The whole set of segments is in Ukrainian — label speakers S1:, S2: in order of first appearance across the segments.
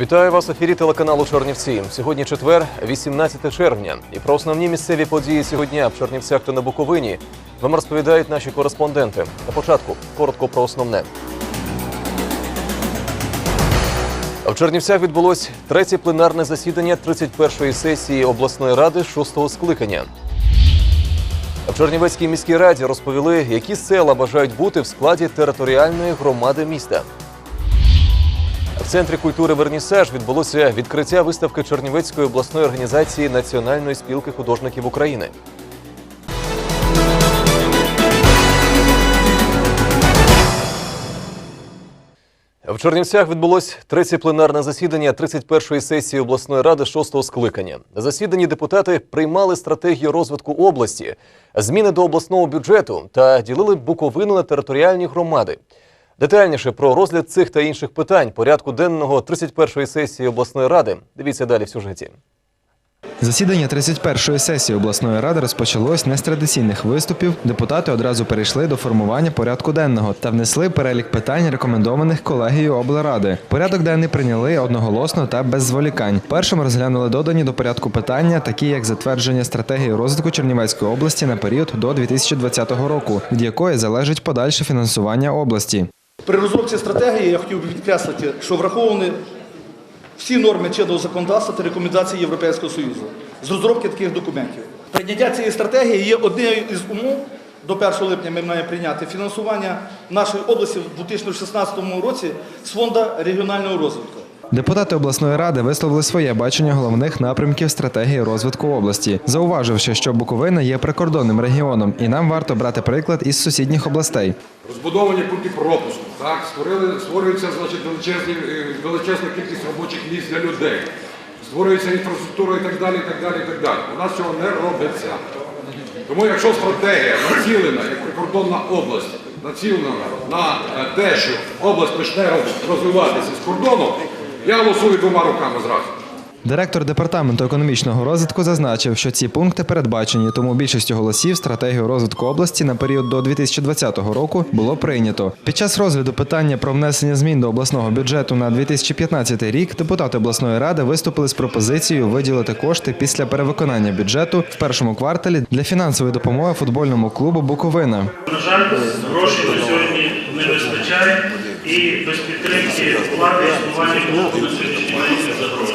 S1: Вітаю вас ефірі телеканалу Чорнівці. Сьогодні четвер, 18 червня. І про основні місцеві події цього дня в Чорнівцях та на Буковині вам розповідають наші кореспонденти. На початку коротко про основне. А В Чернівцях відбулось третє пленарне засідання 31-ї сесії обласної ради 6-го скликання. А В Чернівецькій міській раді розповіли, які села бажають бути в складі територіальної громади міста. В центрі культури Вернісаж відбулося відкриття виставки Чернівецької обласної організації Національної спілки художників України. В Чернівцях відбулось третє пленарне засідання 31-ї сесії обласної ради 6-го скликання. На засіданні депутати приймали стратегію розвитку області, зміни до обласного бюджету та ділили Буковину на територіальні громади. Детальніше про розгляд цих та інших питань порядку денного 31-ї сесії обласної ради. Дивіться далі в сюжеті.
S2: Засідання 31-ї сесії обласної ради розпочалось не з традиційних виступів. Депутати одразу перейшли до формування порядку денного та внесли перелік питань, рекомендованих колегією облради. Порядок денний прийняли одноголосно та без зволікань. Першим розглянули додані до порядку питання, такі як затвердження стратегії розвитку Чернівецької області на період до 2020 року, від якої залежить подальше фінансування області.
S3: При розробці стратегії я хотів би підкреслити, що враховані всі норми чинного законодавства та рекомендації Європейського Союзу з розробки таких документів. Прийняття цієї стратегії є однією із умов. До 1 липня ми маємо прийняти фінансування нашої області в 2016 році з фонду регіонального розвитку.
S2: Депутати обласної ради висловили своє бачення головних напрямків стратегії розвитку області, зауваживши, що Буковина є прикордонним регіоном, і нам варто брати приклад із сусідніх областей.
S4: Розбудовані пункти пропуску, так, створили, створюється значить, величезні, е, величезна кількість робочих місць для людей, створюється інфраструктура і так далі, і так далі, і так далі. У нас цього не робиться. Тому якщо стратегія націлена, як прикордонна область, націлена на е, те, що область почне розвиватися з кордону, я голосую двома руками зразу.
S2: Директор департаменту економічного розвитку зазначив, що ці пункти передбачені, тому більшістю голосів стратегію розвитку області на період до 2020 року було прийнято. Під час розгляду питання про внесення змін до обласного бюджету на 2015 рік депутати обласної ради виступили з пропозицією виділити кошти після перевиконання бюджету в першому кварталі для фінансової допомоги футбольному клубу Буковина.
S5: На жаль, грошей на сьогодні не вистачає і без підтримки існування на сьогоднішній день загрози.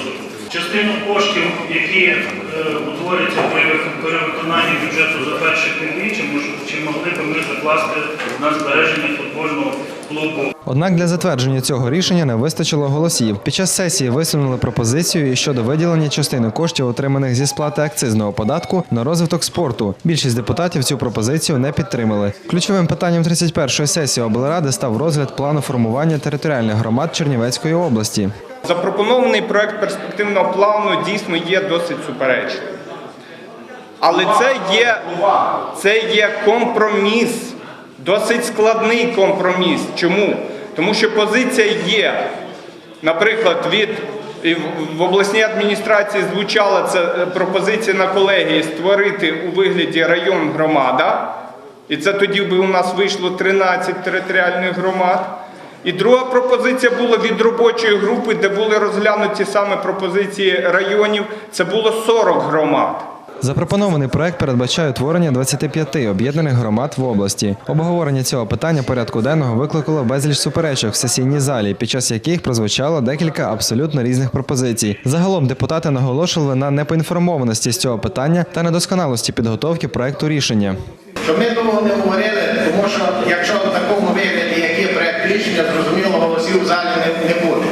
S5: Частину коштів, які утворюються при перевиконанні бюджету за перше півріччя, чи могли б ми закласти на збереження футбольного клубу
S2: Однак для затвердження цього рішення не вистачило голосів. Під час сесії висунули пропозицію щодо виділення частини коштів, отриманих зі сплати акцизного податку на розвиток спорту. Більшість депутатів цю пропозицію не підтримали. Ключовим питанням 31-ї сесії облради став розгляд плану формування територіальних громад Чернівецької області.
S6: Запропонований проект перспективного плану дійсно є досить суперечливим. Але це є, це є компроміс, досить складний компроміс. Чому? Тому що позиція є, наприклад, від в- обласній адміністрації звучала ця е, пропозиція на колегії створити у вигляді район громада. І це тоді би у нас вийшло 13 територіальних громад. І друга пропозиція була від робочої групи, де були розглянуті саме пропозиції районів. Це було 40 громад.
S2: Запропонований проект передбачає утворення 25 об'єднаних громад в області. Обговорення цього питання порядку денного викликало безліч суперечок в сесійній залі, під час яких прозвучало декілька абсолютно різних пропозицій. Загалом депутати наголошували на непоінформованості з цього питання та недосконалості підготовки проекту рішення.
S7: Щоб ми довго не говорили, тому що якщо в такому вигляді, голосів в залі не, не буде.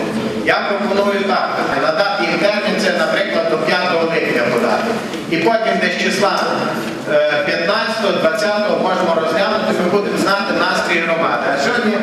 S7: Я пропоную так, надати їм термін, це, наприклад, до 5 липня подати. І потім десь числа е, 15-20 можемо розглянути, ми будемо знати настрій громади. А сьогодні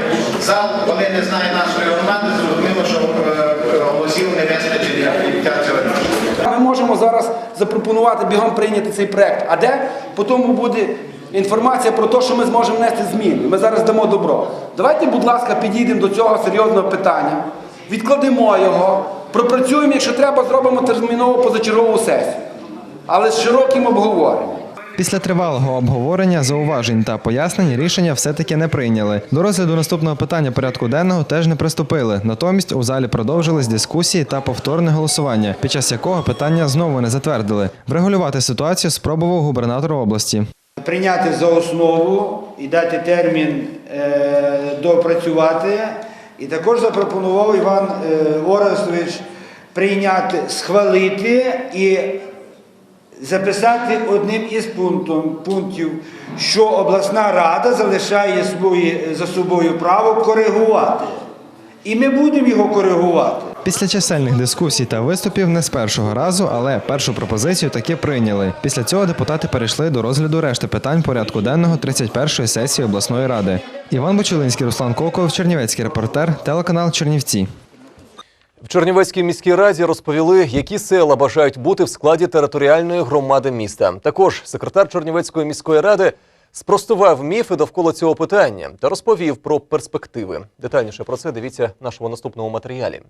S7: зал, коли не знає нашої громади, зрозуміло, що е, голосів не вистачить для прийняття цього рішення.
S8: Ми можемо зараз запропонувати бігом прийняти цей проект. А де по тому буде інформація про те, що ми зможемо внести зміни. Ми зараз дамо добро. Давайте, будь ласка, підійдемо до цього серйозного питання, відкладемо його, пропрацюємо, якщо треба, зробимо термінову позачергову сесію. Але з широким обговоренням.
S2: Після тривалого обговорення, зауважень та пояснень рішення все-таки не прийняли. До розгляду наступного питання порядку денного теж не приступили. Натомість у залі продовжились дискусії та повторне голосування, під час якого питання знову не затвердили. Врегулювати ситуацію спробував губернатор області.
S9: Прийняти за основу і дати термін е, доопрацювати. І також запропонував Іван е, Орестович прийняти, схвалити і записати одним із пунктом, пунктів, що обласна рада залишає свої, за собою право коригувати. І ми будемо його коригувати.
S2: Після чисельних дискусій та виступів не з першого разу, але першу пропозицію таки прийняли. Після цього депутати перейшли до розгляду решти питань порядку денного 31-ї сесії обласної ради. Іван Бочулинський, Руслан Коков, Чернівецький репортер, телеканал Чернівці.
S1: В Чернівецькій міській раді розповіли, які села бажають бути в складі територіальної громади міста. Також секретар Чернівецької міської ради спростував міфи довкола цього питання та розповів про перспективи. Детальніше про це дивіться в нашому наступному матеріалі.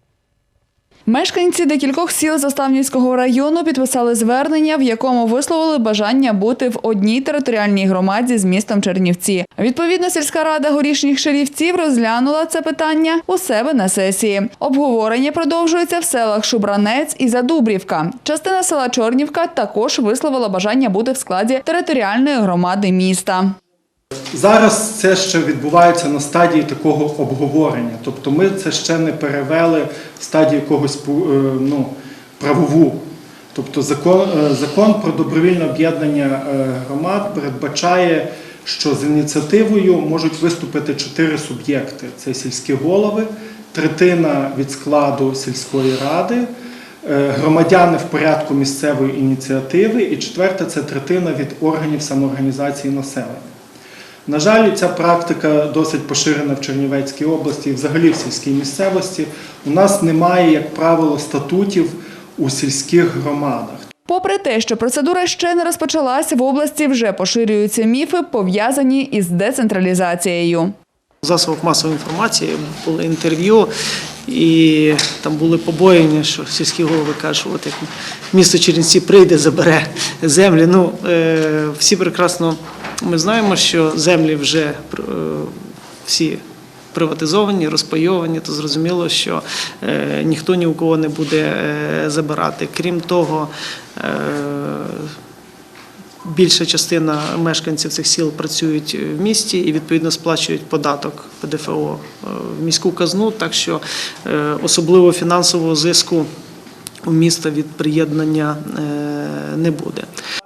S10: Мешканці декількох сіл Заставнівського району підписали звернення, в якому висловили бажання бути в одній територіальній громаді з містом Чернівці. Відповідно, сільська рада горішніх шерівців розглянула це питання у себе на сесії. Обговорення продовжується в селах Шубранець і Задубрівка. Частина села Чорнівка також висловила бажання бути в складі територіальної громади міста.
S11: Зараз це ще відбувається на стадії такого обговорення. Тобто ми це ще не перевели в стадію якогось е, ну, правову. Тобто закон, е, закон про добровільне об'єднання е, громад передбачає, що з ініціативою можуть виступити чотири суб'єкти: це сільські голови, третина від складу сільської ради, громадяни в порядку місцевої ініціативи, і четверта це третина від органів самоорганізації населення. На жаль, ця практика досить поширена в Чернівецькій області і взагалі в сільській місцевості. У нас немає, як правило, статутів у сільських громадах.
S10: Попри те, що процедура ще не розпочалася, в області вже поширюються міфи, пов'язані із децентралізацією.
S12: В засобах масової інформації були інтерв'ю, і там були побоєння, що сільські голови кажуть, що от як місто Чернівці прийде, забере землі. Ну, е, всі прекрасно ми знаємо, що землі вже е, всі приватизовані, розпайовані, то зрозуміло, що е, ніхто ні у кого не буде е, забирати. Крім того, Більша частина мешканців цих сіл працюють в місті і відповідно сплачують податок ПДФО в міську казну, так що особливо фінансового зиску міста від приєднання е, не буде.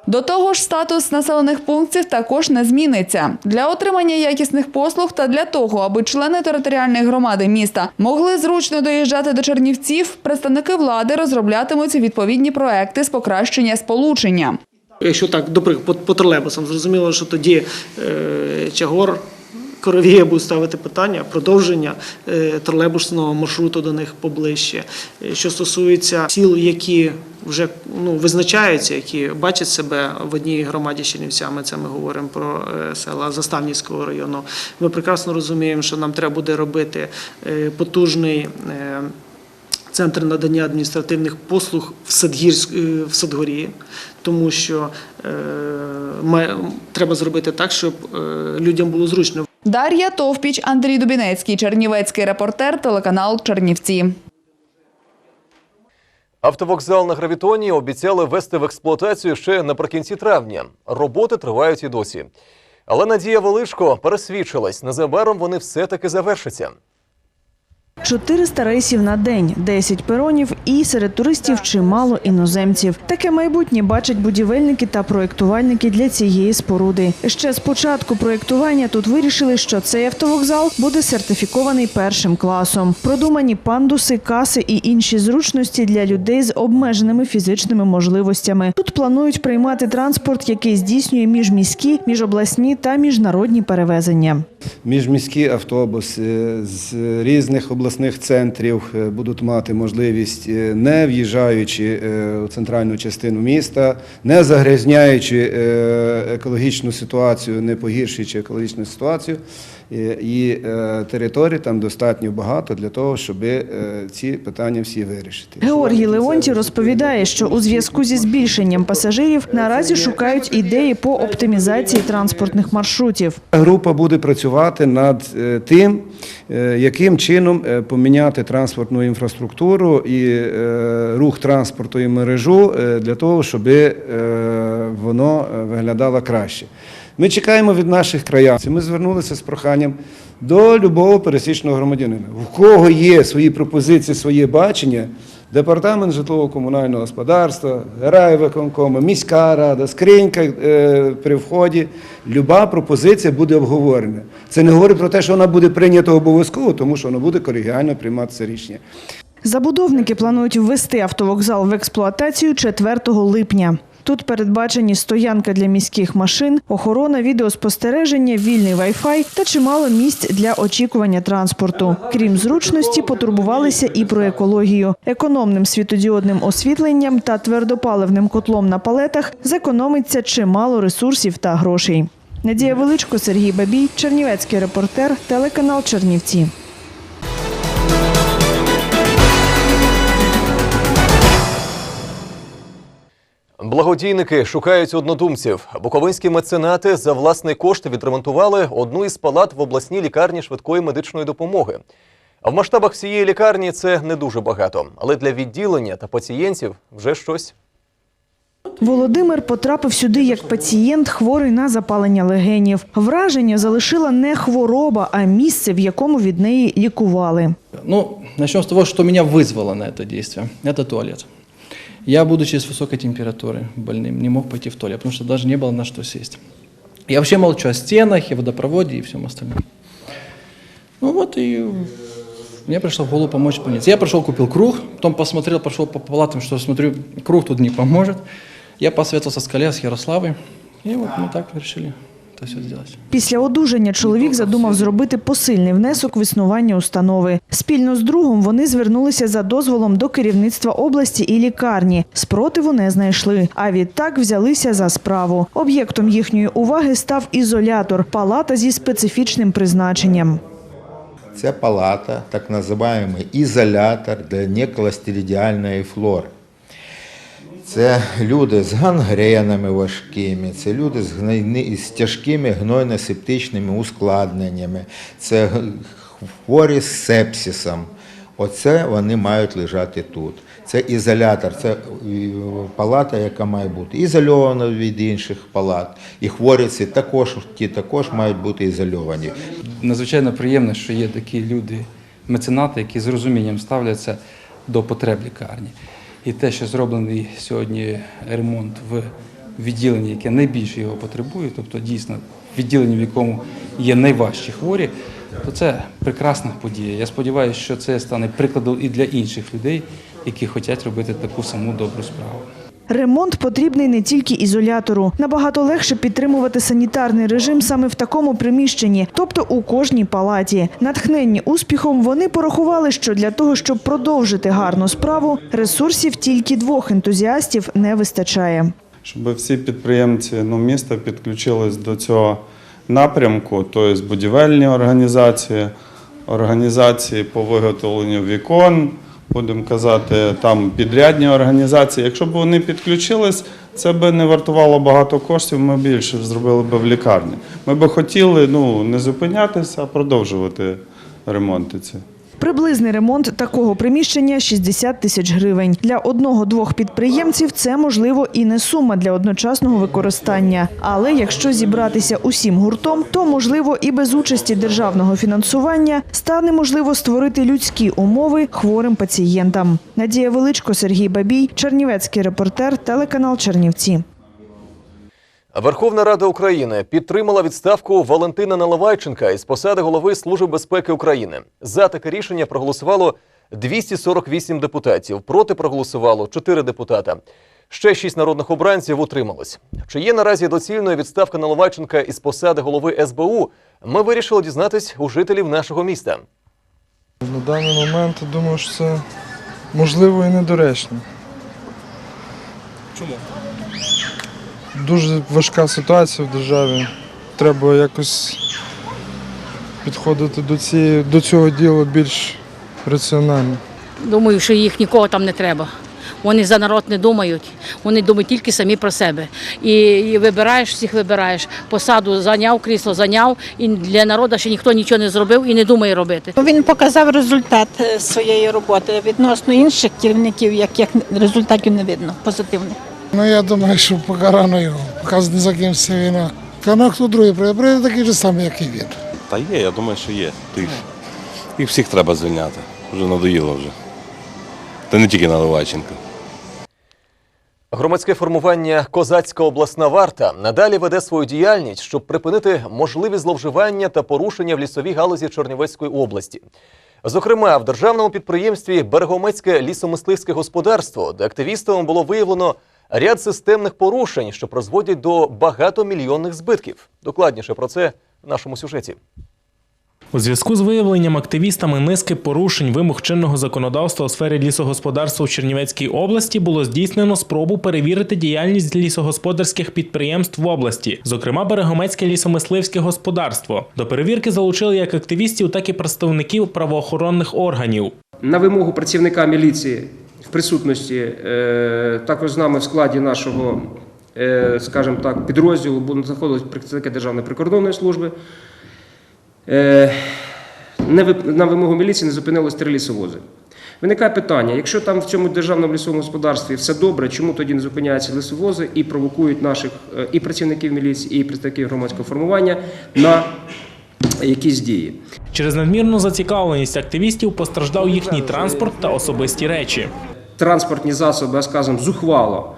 S10: До того ж, статус населених пунктів також не зміниться. Для отримання якісних послуг та для того, аби члени територіальної громади міста могли зручно доїжджати до Чернівців, представники влади розроблятимуть відповідні проекти з покращення сполучення.
S12: Якщо так, до по, по тролейбусам, зрозуміло, що тоді е, Чагор, Коровія будуть ставити питання продовження е, тролейбусного маршруту до них поближче. Е, Що стосується сіл, які вже ну, визначаються, які бачать себе в одній громаді Чернівцями, це ми говоримо про е, села Заставнівського району. Ми прекрасно розуміємо, що нам треба буде робити потужний. Центр надання адміністративних послуг в Садгірськ в Садгорі, тому що е, треба зробити так, щоб людям було зручно
S10: Дар'я Товпіч, Андрій Дубінецький, Чернівецький репортер, телеканал Чернівці.
S1: Автовокзал на гравітоні обіцяли ввести в експлуатацію ще наприкінці травня. Роботи тривають і досі. Але Надія Велишко пересвідчилась, незабаром вони все-таки завершаться.
S13: 400 рейсів на день, 10 перонів і серед туристів чимало іноземців. Таке майбутнє бачать будівельники та проєктувальники для цієї споруди. Ще з початку проєктування тут вирішили, що цей автовокзал буде сертифікований першим класом. Продумані пандуси, каси і інші зручності для людей з обмеженими фізичними можливостями. Тут планують приймати транспорт, який здійснює міжміські, міжобласні та міжнародні перевезення.
S14: Міжміські автобуси з різних обласних центрів е, будуть мати можливість, е, не в'їжджаючи в у центральну частину міста, не загрязняючи е, екологічну ситуацію, не погіршуючи екологічну ситуацію, І, і е, територій там достатньо багато для того, щоб е, ці питання всі вирішити.
S13: Георгій Леонтій розповідає, що у зв'язку зі збільшенням пасажирів наразі шукають ідеї по оптимізації транспортних маршрутів.
S14: Група буде працювати над е, тим, е, яким чином е, поміняти транспортну інфраструктуру і е, рух транспорту і мережу е, для того, щоб е, воно е, виглядало краще. Ми чекаємо від наших краян. Ми звернулися з проханням до любого пересічного громадянина. В кого є свої пропозиції, своє бачення, департамент житлово-комунального господарства, райвиконкому, міська рада, скринька е, при вході. Люба пропозиція буде обговорена. Це не говорить про те, що вона буде прийнята обов'язково, тому що вона буде колегіально прийматися рішення.
S13: Забудовники планують ввести автовокзал в експлуатацію 4 липня. Тут передбачені стоянка для міських машин, охорона, відеоспостереження, вільний вай-фай та чимало місць для очікування транспорту. Крім зручності, потурбувалися і про екологію. Економним світодіодним освітленням та твердопаливним котлом на палетах зекономиться чимало ресурсів та грошей. Надія Величко, Сергій Бабій, Чернівецький репортер, телеканал Чернівці.
S1: Благодійники шукають однодумців. Буковинські меценати за власний кошт відремонтували одну із палат в обласній лікарні швидкої медичної допомоги. А в масштабах всієї лікарні це не дуже багато, але для відділення та пацієнтів вже щось.
S13: Володимир потрапив сюди як пацієнт, хворий на запалення легенів. Враження залишила не хвороба, а місце, в якому від неї лікували.
S15: Ну, начнем с того, что меня вызвало на это действие. Это туалет. Я, будучи с высокой температурой больным, не мог пойти в туалет, потому что даже не было на что сесть. Я вообще молчу о стенах и водопроводе и всем остальном. Ну вот и мне пришло в голову помочь больнице. Я пришел, купил круг, потом посмотрел, пошел по палатам, что смотрю, круг тут не поможет. Я посоветовался с коллегой, с Ярославой, и вот мы так решили это все сделать.
S13: Після одужання чоловік задумав зробити посильний внесок в існування установи. Спільно з другом вони звернулися за дозволом до керівництва області і лікарні. Спротиву не знайшли. А відтак взялися за справу. Об'єктом їхньої уваги став ізолятор палата зі специфічним призначенням.
S16: Це палата, так називаємо ізолятор для некластеридіальної флори. Це люди з гангренами важкими, це люди з, гнойни, з тяжкими гнойно-септичними ускладненнями, це хворі з сепсисом. Оце вони мають лежати тут. Це ізолятор, це палата, яка має бути ізольована від інших палат. І хворі ці також, ті також мають бути ізольовані.
S15: Надзвичайно приємно, що є такі люди, меценати, які з розумінням ставляться до потреб лікарні. І те, що зроблений сьогодні ремонт в відділенні, яке найбільше його потребує, тобто дійсно відділення, в якому є найважчі хворі, то це прекрасна подія. Я сподіваюся, що це стане прикладом і для інших людей, які хочуть робити таку саму добру справу.
S13: Ремонт потрібний не тільки ізолятору. Набагато легше підтримувати санітарний режим саме в такому приміщенні, тобто у кожній палаті. Натхненні успіхом вони порахували, що для того, щоб продовжити гарну справу, ресурсів тільки двох ентузіастів не вистачає.
S17: щоб всі підприємці ну, міста підключились до цього напрямку, тобто будівельні організації, організації по виготовленню вікон, будемо казати, там підрядні організації. Якщо б вони підключились, це би не вартувало багато коштів, ми більше зробили б в лікарні. Ми б хотіли ну, не зупинятися, а продовжувати ремонти ці.
S13: Приблизний ремонт такого приміщення 60 тисяч гривень. Для одного-двох підприємців це можливо і не сума для одночасного використання. Але якщо зібратися усім гуртом, то можливо і без участі державного фінансування стане можливо створити людські умови хворим пацієнтам. Надія Величко, Сергій Бабій, Чернівецький репортер, телеканал Чернівці.
S1: Верховна Рада України підтримала відставку Валентина Наливайченка із посади голови Служби безпеки України. За таке рішення проголосувало 248 депутатів. Проти проголосувало 4 депутата. Ще шість народних обранців утрималось. Чи є наразі доцільною відставка Наливайченка із посади голови СБУ? Ми вирішили дізнатись у жителів нашого міста.
S18: На даний момент я думаю, що це можливо і недоречно.
S12: Чому?
S18: Дуже важка ситуація в державі. Треба якось підходити до, цієї, до цього діла більш раціонально.
S19: Думаю, що їх нікого там не треба. Вони за народ не думають, вони думають тільки самі про себе. І, і вибираєш, всіх вибираєш. Посаду зайняв, крісло зайняв, і для народу ще ніхто нічого не зробив і не думає робити.
S20: Він показав результат е, своєї роботи відносно інших керівників, яких результатів не видно позитивних.
S21: Ну я думаю, що поки рано його, поки не закінчиться війна. Та ну хто другий прийде, прийде такий же самий, як і він.
S22: Та є, я думаю, що є. Тих, їх всіх треба звільняти. Вже надоїло вже. Та не тільки Наливайченко.
S1: Громадське формування Козацька обласна варта надалі веде свою діяльність, щоб припинити можливі зловживання та порушення в лісовій галузі Чернівецької області. Зокрема, в державному підприємстві Берегомецьке лісомисливське господарство, де активістам було виявлено ряд системних порушень, що призводять до багатомільйонних збитків. Докладніше про це в нашому сюжеті.
S23: У зв'язку з виявленням активістами низки порушень вимог чинного законодавства у сфері лісогосподарства у Чернівецькій області було здійснено спробу перевірити діяльність лісогосподарських підприємств в області, зокрема Берегомецьке лісомисливське господарство. До перевірки залучили як активістів, так і представників правоохоронних органів.
S24: На вимогу працівника міліції в присутності е, також з нами в складі нашого, е, скажімо так, підрозділу будуть знаходились працівники Державної прикордонної служби. Е, на вимогу міліції не зупинилось три лісовози. Виникає питання: якщо там в цьому державному лісовому господарстві все добре, чому тоді не зупиняються лісовози і провокують наших і працівників міліції, і представників громадського формування на якісь дії?
S23: Через надмірну зацікавленість активістів постраждав їхній транспорт та особисті речі.
S24: транспортні засоби, а скажімо, зухвало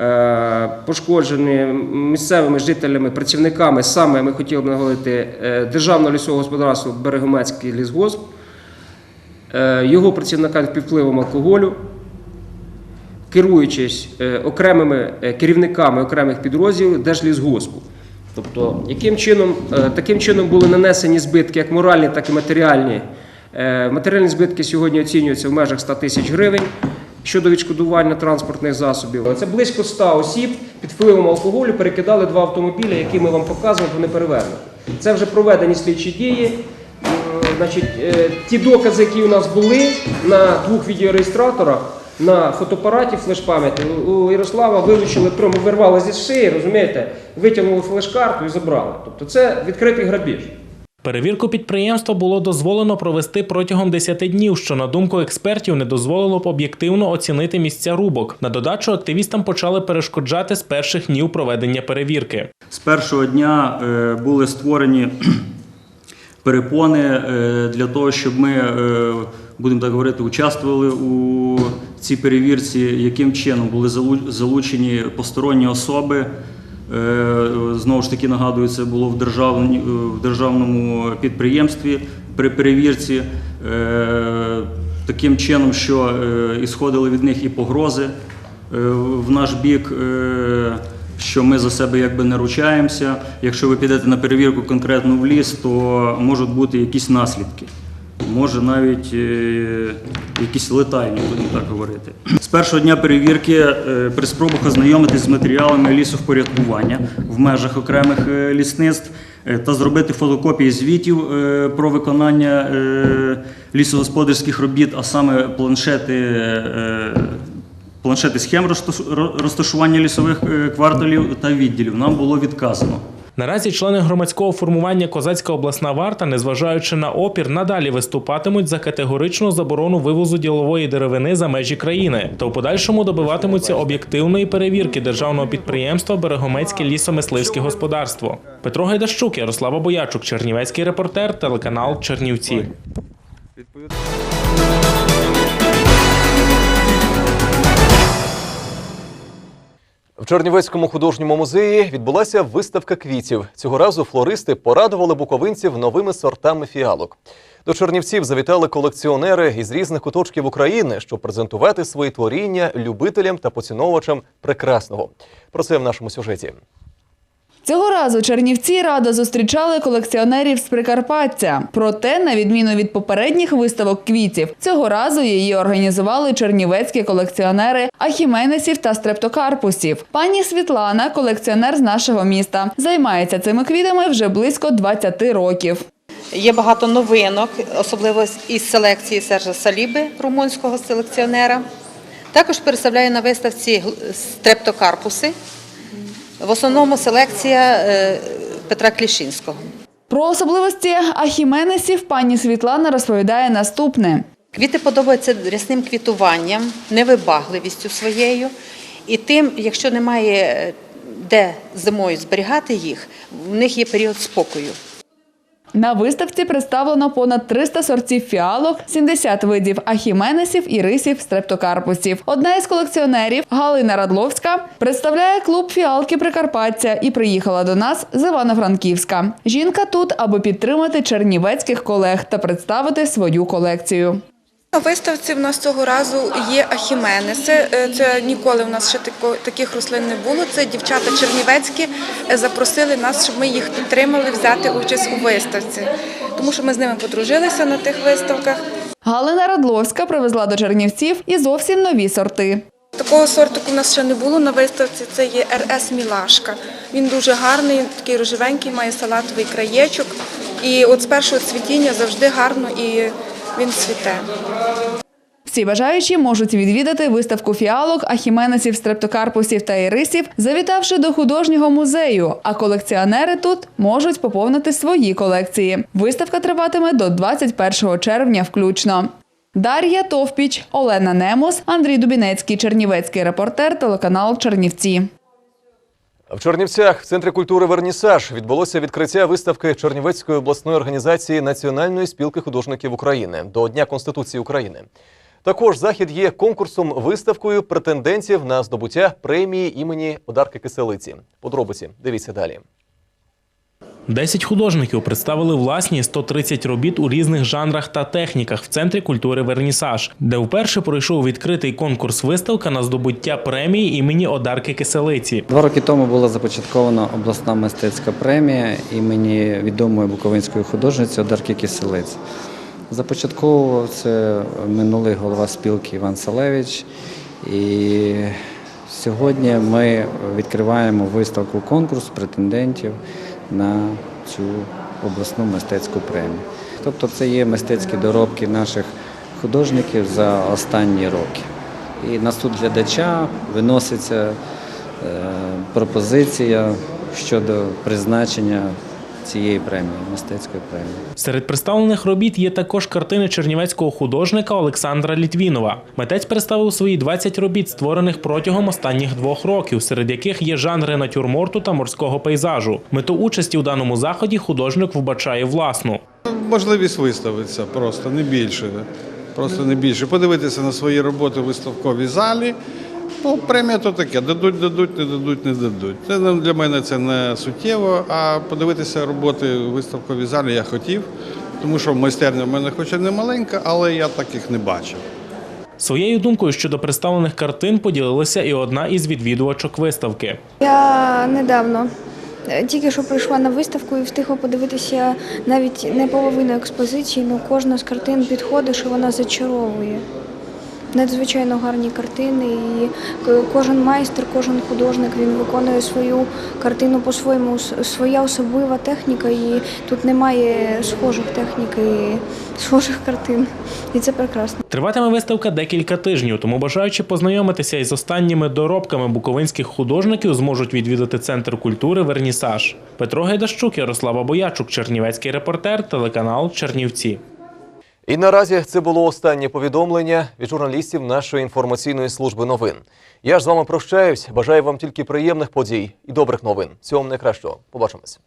S24: е, пошкоджені місцевими жителями, працівниками, саме ми хотіли б наголосити е, Державного лісового господарства Берегомецький лісгосп, е, його працівникам під впливом алкоголю, керуючись окремими керівниками окремих підрозділів Держлісгоспу. Тобто, яким чином, е, таким чином були нанесені збитки, як моральні, так і матеріальні. Е, Матеріальні збитки сьогодні оцінюються в межах 100 тисяч гривень щодо відшкодування транспортних засобів. Це близько 100 осіб під впливом алкоголю перекидали два автомобілі, які ми вам показуємо, вони перевернуті. Це вже проведені слідчі дії. Значить, е, ті докази, які у нас були на двох відеореєстраторах, на фотоапараті флеш-пам'яті, у- Ярослава вилучили, прямо вирвали зі шиї, розумієте, витягнули флеш-карту і забрали. Тобто це відкритий грабіж.
S23: Перевірку підприємства було дозволено провести протягом 10 днів, що на думку експертів не дозволило б об'єктивно оцінити місця рубок. На додачу активістам почали перешкоджати з перших днів проведення перевірки.
S25: З першого дня е, були створені перепони е, для того, щоб ми, е, будемо так говорити, участвували у цій перевірці, яким чином були залучені посторонні особи. Е, Знову ж таки нагадую, це було в, державні- в державному підприємстві при перевірці. Е, Таким чином, що е, ісходили від них і погрози е, в наш бік, е, що ми за себе якби не ручаємося. Якщо ви підете на перевірку конкретно в ліс, то можуть бути якісь наслідки. Може навіть е, якісь летальні, будемо так говорити. З першого дня перевірки е, при спробах ознайомитись з матеріалами лісовпорядкування в межах окремих е, лісництв та зробити фотокопії звітів про виконання лісогосподарських робіт, а саме планшети. Планшети схем розташ- розташування лісових кварталів та відділів нам було відказано.
S23: Наразі члени громадського формування Козацька обласна варта, незважаючи на опір, надалі виступатимуть за категоричну заборону вивозу ділової деревини за межі країни та в подальшому добиватимуться об'єктивної перевірки державного підприємства Берегомецьке лісомисливське господарство. Петро Гайдащук, Ярослава Боячук, Чернівецький репортер, телеканал Чернівці.
S1: В Чернівецькому художньому музеї відбулася виставка квітів. Цього разу флористи порадували буковинців новими сортами фіалок. До Чернівців завітали колекціонери із різних куточків України, щоб презентувати свої творіння любителям та поціновувачам прекрасного. Про це в нашому сюжеті.
S10: Цього разу Чернівці радо зустрічали колекціонерів з Прикарпаття. Проте, на відміну від попередніх виставок квітів, цього разу її організували чернівецькі колекціонери ахіменесів та стрептокарпусів. Пані Світлана, колекціонер з нашого міста, займається цими квітами вже близько 20 років.
S26: Є багато новинок, особливо із селекції Сержа Саліби, румунського селекціонера. Також представляю на виставці стрептокарпуси. В основному селекція е, Петра Клішинського.
S10: Про особливості ахіменесів пані Світлана розповідає наступне.
S26: Квіти подобаються рясним квітуванням, невибагливістю своєю. І тим, якщо немає е, де зимою зберігати їх, в них є період спокою.
S10: На виставці представлено понад 300 сортів фіалок, 70 видів ахіменесів і рисів стрептокарпусів. Одна із колекціонерів Галина Радловська представляє клуб фіалки Прикарпаття і приїхала до нас з Івано-Франківська. Жінка тут, аби підтримати чернівецьких колег та представити свою колекцію.
S27: На виставці в нас цього разу є ахіменеси. Е, Це ніколи в нас ще таких рослин не було. Це дівчата чернівецькі е, запросили нас, щоб ми їх підтримали взяти участь у виставці, тому що ми з ними подружилися на тих виставках.
S10: Галина Радловська привезла до Чернівців і зовсім нові сорти.
S27: Такого сорту у нас ще не було на виставці. Це є РС Мілашка. Він дуже гарний, такий рожевенький, має салатовий краєчок. І от з першого цвітіння завжди гарно і він цвіте.
S10: Всі бажаючі можуть відвідати виставку фіалок, ахіменесів, стрептокарпусів та ірисів, завітавши до художнього музею. А колекціонери тут можуть поповнити свої колекції. Виставка триватиме до 21 червня включно. Дар'я Товпіч, Олена Немос, Андрій Дубінецький, Чернівецький репортер, телеканал Чернівці.
S1: В Чернівцях в центрі культури Вернісаж відбулося відкриття виставки Чернівецької обласної організації Національної спілки художників України до Дня Конституції України. Також захід є конкурсом виставкою претендентів на здобуття премії імені Одарки Киселиці. Подробиці дивіться далі.
S23: 10 художників представили власні 130 робіт у різних жанрах та техніках в центрі культури Вернісаж, де вперше пройшов відкритий конкурс виставка на здобуття премії імені Одарки Киселиці.
S28: Два роки тому була започаткована обласна мистецька премія імені відомої буковинської художниці Одарки Киселиць. Започатковував це минулий голова спілки Іван Салевич. І сьогодні ми відкриваємо виставку конкурс претендентів на цю обласну мистецьку премію. Тобто це є мистецькі доробки наших художників за останні роки. І на суд глядача виноситься е, пропозиція щодо призначення цієї премії, мистецької премії.
S23: Серед представлених робіт є також картини чернівецького художника Олександра Літвінова. Митець представив свої 20 робіт, створених протягом останніх двох років, серед яких є жанри натюрморту та морського пейзажу. Мету участі у даному заході художник вбачає власну.
S29: Можливість виставитися просто не більше. Просто не більше. Подивитися на свої роботи в виставковій залі. Ну, премія то таке. Дадуть, дадуть, не дадуть, не дадуть. Це для мене це не суттєво. А подивитися роботи в виставковій залі я хотів, тому що майстерня в мене хоч і не маленька, але я таких не бачив.
S23: Своєю думкою щодо представлених картин поділилася і одна із відвідувачок виставки.
S30: Я недавно е, тільки що прийшла на виставку і встигла подивитися навіть не половину експозиції, але кожна з картин підходиш і вона зачаровує. Надзвичайно гарні картини, і кожен майстер, кожен художник він виконує свою картину по-своєму, своя особлива техніка, і тут немає схожих технік і схожих картин. І це прекрасно.
S23: Триватиме виставка декілька тижнів, тому бажаючи познайомитися із останніми доробками буковинських художників, зможуть відвідати центр культури Вернісаж. Петро Гайдащук, Ярослава Боячук, Чернівецький репортер, телеканал Чернівці.
S1: І наразі це було останнє повідомлення від журналістів нашої інформаційної служби новин. Я ж з вами прощаюсь. Бажаю вам тільки приємних подій і добрих новин. Всього вам найкращого. Побачимось.